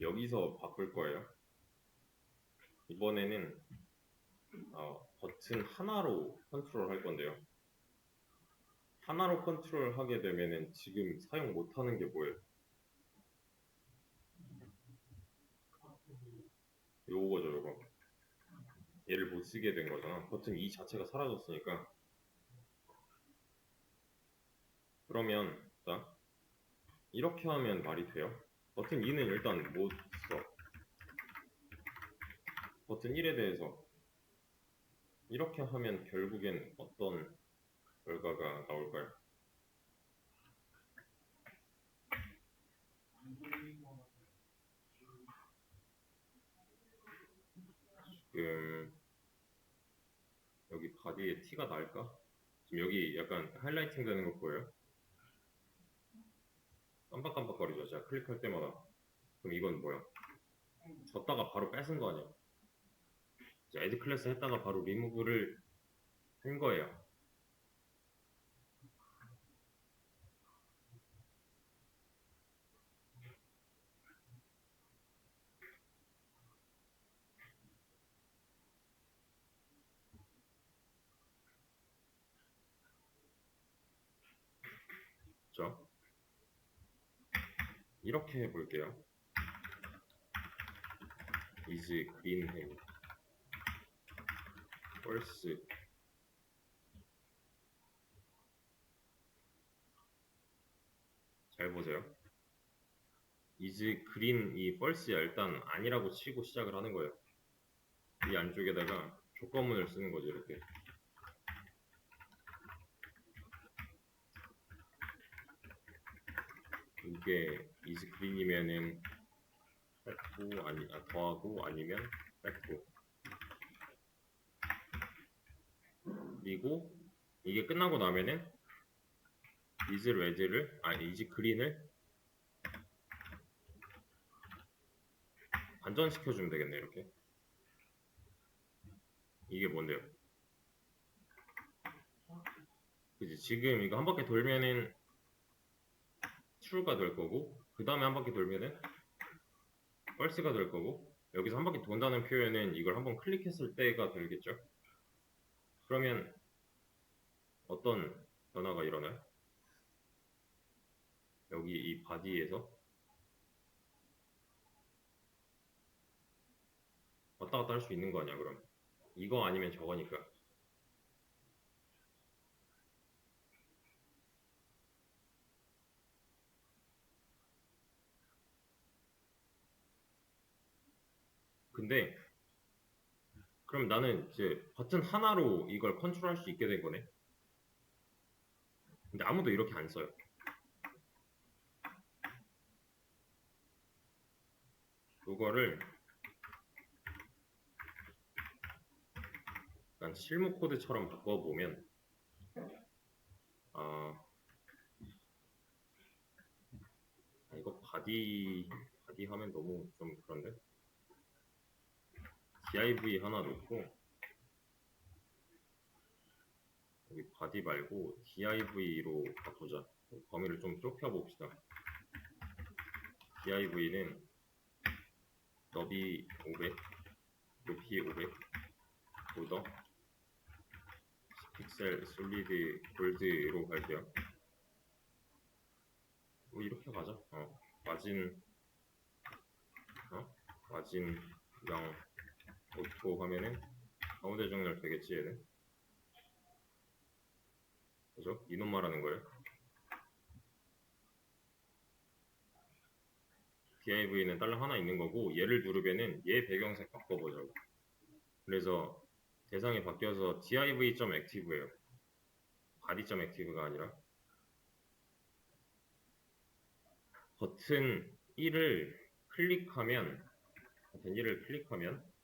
여기서 바꿀 거예요. 이번에는 어, 버튼 하나로 컨트롤 할 건데요. 하나로 컨트롤 하게 되면은 지금 사용 못 하는 게 뭐예요? 요거죠, 요거. 얘를 못 쓰게 된 거잖아. 버튼 이 자체가 사라졌으니까. 그러면, 자, 이렇게 하면 말이 돼요? 버튼 2는 일단 못 써. 버튼 1에 대해서 이렇게 하면 결국엔 어떤 결과가 나올까요? 지금 여기 바디에 티가 날까? 지금 여기 약간 하이라이팅 되는 거 보여요? 깜빡깜빡거리죠. 제가 클릭할 때마다. 그럼 이건 뭐야? 졌다가 바로 뺏은 거 아니야? 이제 애드 클래스 했다가 바로 리무브를 한 거예요. 그죠? 이렇게 해볼게요. is green ham false 잘 보세요. is green 이 false야 일단 아니라고 치고 시작을 하는 거예요. 이 안쪽에다가 조건문을 쓰는 거죠 이렇게. 이게 is green이면은 뺐고 아니 아, 더하고 아니면 뺐고 그리고 이게 끝나고 나면은 is red를 아 is green을 반전시켜 주면 되겠네 이렇게 이게 뭔데요? 그지 지금 이거 한 바퀴 돌면은 true가 될 거고 그 다음에 한 바퀴 돌면은 false가 될 거고 여기서 한 바퀴 돈다는 표현은 이걸 한번 클릭했을 때가 되겠죠? 그러면 어떤 변화가 일어나요? 여기 이 바디에서 왔다 갔다 할 수 있는 거 아니야 그럼? 이거 아니면 저거니까 근데 그럼 나는 이제 버튼 하나로 이걸 컨트롤할 수 있게 된 거네. 근데 아무도 이렇게 안 써요. 이거를 약간 실무 코드처럼 바꿔보면 아 이거 바디 바디 하면 너무 좀 그런데 div 하나 놓고 여기 바디 말고 div로 바꾸자. 범위를 좀 좁혀 봅시다. Div는 너비 500 높이 500 보더 픽셀 솔리드 골드로 갈게요. 뭐 이렇게 가자. 어 마진 어 마진 0 오토 하면은 가운데 정렬 되겠지 얘는? 그죠? 이놈 말하는 거예요? Div는 달러 하나 있는 거고 얘를 누르면은 얘 배경색 바꿔보자고 그래서 대상이 바뀌어서 div.active예요. body.active가 아니라. 버튼 1을 클릭하면 버튼 1을 클릭하면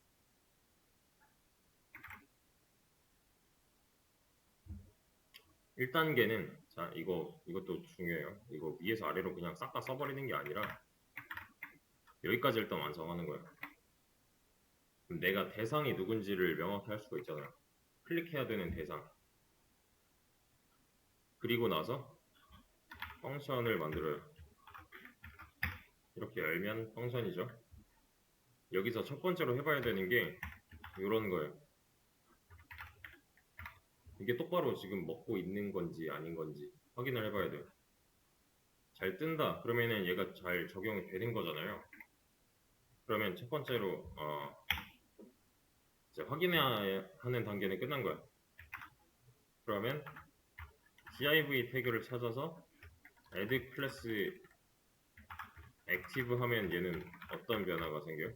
1단계는 자 이거 이것도 중요해요. 이거 위에서 아래로 그냥 싹 다 써버리는 게 아니라 여기까지 일단 완성하는 거예요. 그럼 내가 대상이 누군지를 명확히 할 수가 있잖아요. 클릭해야 되는 대상. 그리고 나서 펑션을 만들어요. 이렇게 열면 펑션이죠. 여기서 첫 번째로 해봐야 되는 게 이런 거예요. 이게 똑바로 지금 먹고 있는 건지 아닌 건지 확인을 해봐야 돼요. 잘 뜬다. 그러면은 얘가 잘 적용이 되는 거잖아요. 그러면 첫 번째로 어, 이제 확인하는 단계는 끝난 거야. 그러면 div 태그를 찾아서 add 클래스 액티브 하면 얘는 어떤 변화가 생겨요?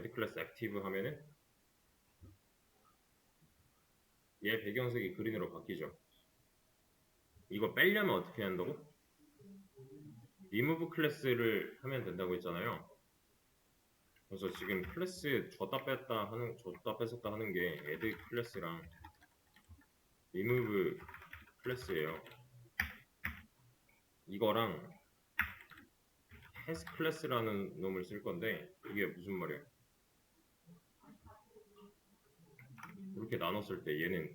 Add 클래스 액티브 하면은 얘 배경색이 그린으로 바뀌죠. 이거 빼려면 어떻게 한다고? remove 클래스를 하면 된다고 했잖아요. 그래서 지금 클래스 줬다 뺐다 하는 줬다 뺐었다 하는 게 add 클래스랑 remove 클래스예요. 이거랑 has 클래스라는 놈을 쓸 건데 이게 무슨 말이야? 이렇게 나눴을 때 얘는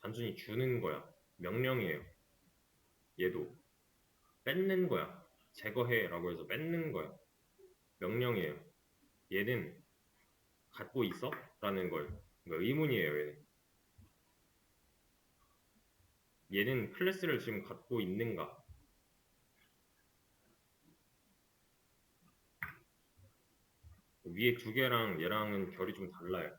단순히 주는 거야. 명령이에요. 얘도 뺏는 거야. 제거해라고 해서 뺏는 거야. 명령이에요. 얘는 갖고 있어? 라는 거예요. 그러니까 의문이에요. 얘는. 얘는 클래스를 지금 갖고 있는가? 위에 두 개랑 얘랑은 결이 좀 달라요.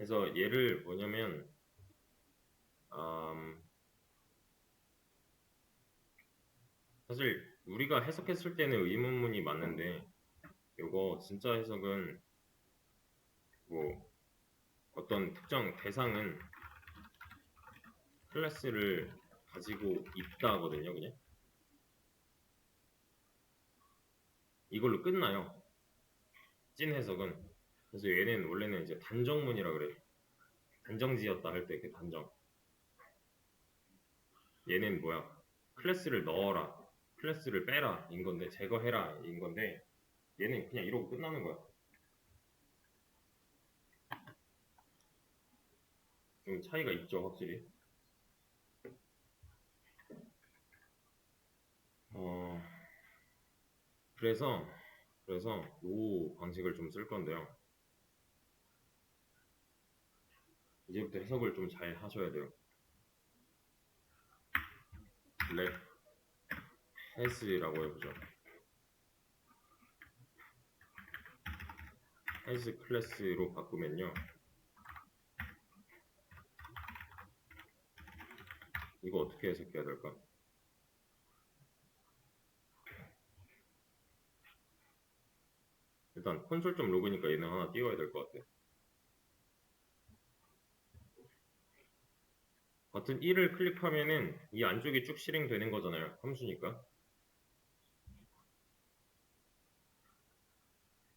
그래서 얘를 뭐냐면 음, 사실 우리가 해석했을 때는 의문문이 맞는데 이거 진짜 해석은 뭐 어떤 특정 대상은 클래스를 가지고 있다거든요 그냥. 이걸로 끝나요. 찐 해석은 그래서 얘는 원래는 이제 단정문이라 그래 단정지었다 할 때 그 단정. 얘는 뭐야? 클래스를 넣어라. 클래스를 빼라. 인 건데 제거해라. 인 건데 얘는 그냥 이러고 끝나는 거야. 좀 차이가 있죠 확실히. 어 그래서 그래서 요 방식을 좀 쓸 건데요 이제부터 해석을 좀 잘 하셔야 돼요 랩 has라고 해보죠. has 클래스로 바꾸면요. 이거 어떻게 해석해야 될까? 일단 콘솔 좀 로그니까 얘는 하나 띄워야 될 것 같아. 버튼 1을 클릭하면은 이 안쪽이 쭉 실행되는 거잖아요. 함수니까.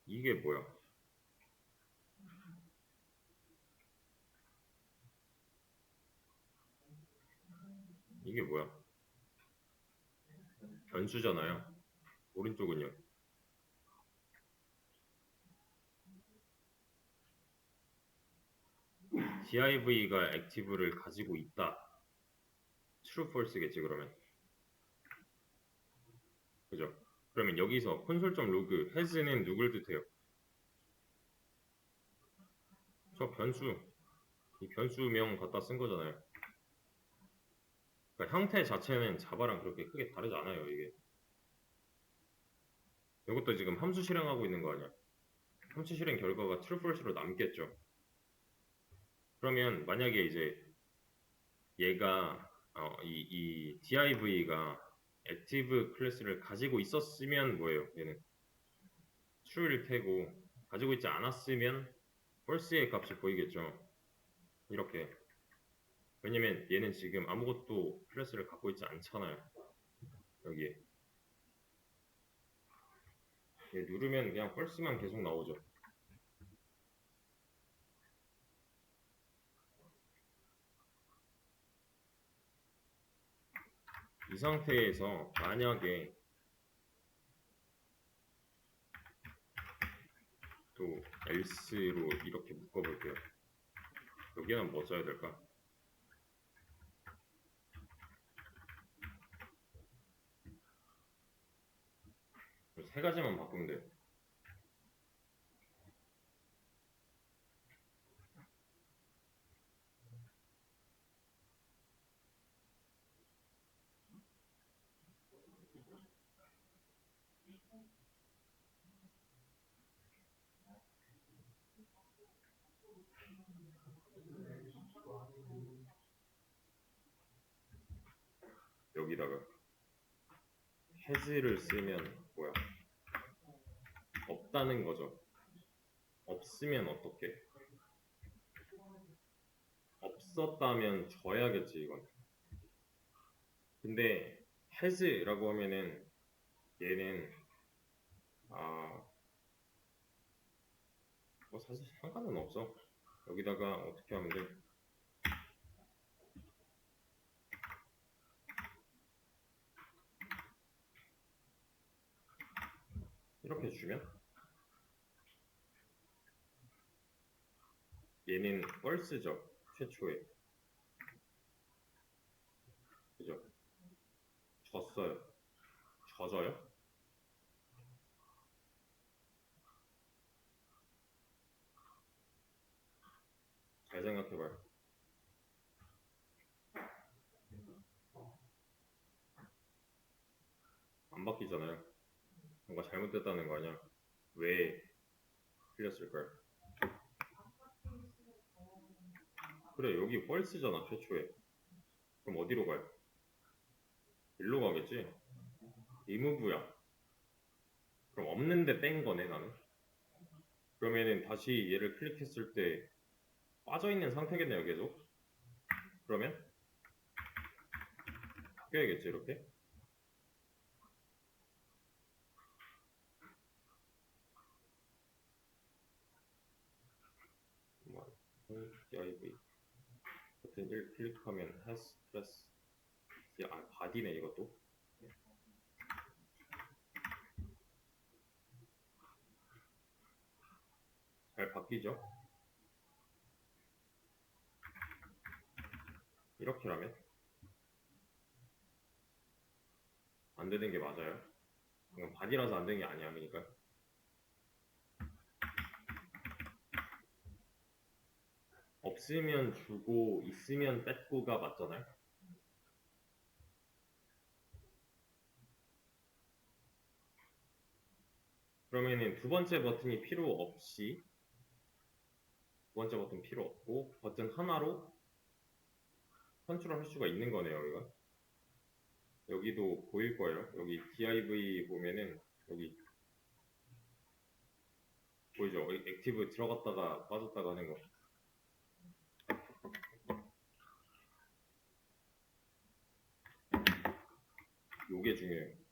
이게 뭐야? 이게 뭐야? 변수잖아요. 오른쪽은요. Div가 액티브를 가지고 있다. true, false겠지 그러면. 그죠? 그러면 여기서 console.log has는 누굴 뜻해요? 저 변수 이 변수명 갖다 쓴 거잖아요. 그러니까 형태 자체는 자바랑 그렇게 크게 다르지 않아요 이게. 이것도 지금 함수 실행하고 있는 거 아니야? 함수 실행 결과가 true, false로 남겠죠. 그러면 만약에 이제 얘가 어, 이, 이 div가 액티브 클래스를 가지고 있었으면 뭐예요? 얘는 true일 테고 가지고 있지 않았으면 false의 값이 보이겠죠. 이렇게 왜냐면 얘는 지금 아무것도 클래스를 갖고 있지 않잖아요. 여기에 얘 누르면 그냥 false만 계속 나오죠. 이 상태에서 만약에 또 else로 이렇게 묶어볼게요. 여기는 뭐 써야 될까? 세 가지만 바꾸면 돼. 여기다가 has를 쓰면 뭐야? 없다는 거죠. 없으면 어떻게? 없었다면 져야겠지 이건. 근데 has라고 하면은 얘는 아, 뭐 사실 상관은 없어. 여기다가 어떻게 하면 돼? 이렇게 주면 얘는 펄스죠 최초에 그죠? 졌어요. 젖어요? 잘 생각해봐요. 안 바뀌잖아요 뭔가 잘못됐다는 거 아니야? 왜 틀렸을까요 그래 여기 펄스잖아 최초에. 그럼 어디로 가요? 일로 가겠지? 리무브야. 그럼 없는데 뺀 거네 나는? 그러면은 다시 얘를 클릭했을 때 빠져있는 상태겠네요 계속? 그러면? 바뀌어야겠지 이렇게 DIV 버튼 1 클릭하면 has plus 아 바디네 이것도. 잘 바뀌죠? 이렇게라면? 안 되는 게 맞아요? 이건 바디라서 안 되는 게 아니야 그러니까 없으면 주고 있으면 뺏고가 맞잖아요. 그러면은 두 번째 버튼이 필요 없이 두 번째 버튼 필요 없고 버튼 하나로 컨트롤 할 수가 있는 거네요, 여기가. 여기도 보일 거예요. 여기 div 보면은 여기 보이죠? 액티브 들어갔다가 빠졌다가 하는 거. 요게 중요해요.